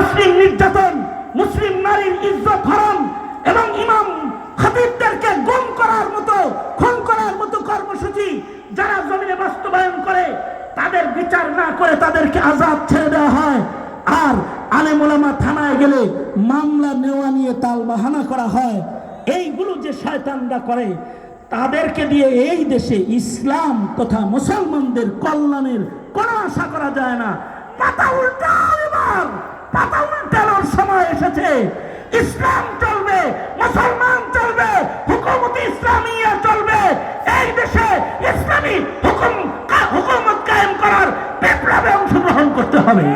মুসলিম নির্যাতন, মুসলিম নারীর ইজ্জত হরণ এবং ইমাম খতিবদেরকে গুম করার মতো, খুন করার মতো কর্মসূচি যারা জমিনে বাস্তবায়ন করে, তাদের বিচার না করে তাদেরকে আজাদ ছেড়ে দেওয়া হয়। আর আলেমোলামা থানায় গেলে মামলা নেওয়া নিয়ে তাল বাহানা করা হয়। এইগুলো যে শয়তানরা করে, তাদেরকে দিয়ে এই দেশে ইসলাম তথা মুসলমানদের কল্যাণের কোনো আশা করা যায় না। পাতা সময় এসেছে। ইসলাম চলবে, মুসলমান চলবে, হুকুমতি ইসলামিয়া চলবে। এই দেশে ইসলামী হুকুম হুকুমত কায়েম করার বিপ্লবে অংশগ্রহণ করতে হবে।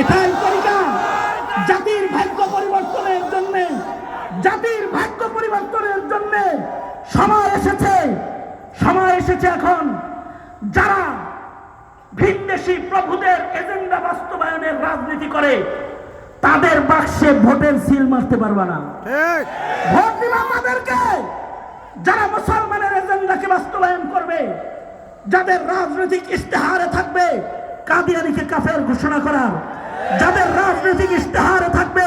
এটাই তরিকা। জাতির ভাগ্য পরিবর্তনের জন্য, জাতির ভাগ্য পরিবর্তনের জন্য সময় এসেছে। সময় এসেছে এখন। যারা ভিনদেশি প্রভুদের এজেন্ডা রাজনীতি করে তাদের বাক্সে ভোটের সিল মারতে পারবে না। ভোট দিবা আমাদেরকে যারা মুসলমানের এজেন্ডাকে বাস্তবায়ন করবে যাদের রাজনৈতিক ইস্তেহারে থাকবে কাদিয়ানিকে কাফের ঘোষণা করার। যাদের রাজনৈতিক ইস্তেহারে থাকবে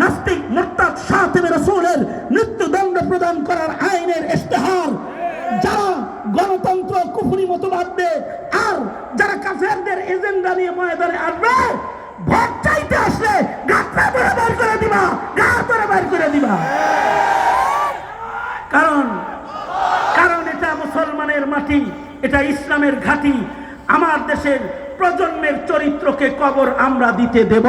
নাস্তিক মুরতাদ সাতিমে রসুলের মৃত্যুদণ্ড প্রদান করার আইনের ইস্তেহার যারা গণতন্ত্র কুফুরি মতবাদ দেয় আর যারা কাফেরদের এজেন্ডা নিয়ে ময়দানে আসবে ভোট চাইতে আসলে গাছটা ধরে বের করে দিবা, গা ধরে বের করে দিবা। কারণ কারণ এটা মুসলমানের মাটি, এটা ইসলামের ঘাঁটি। আমার দেশের প্রজন্মের চরিত্রকে কবর আমরা দিতে দেব।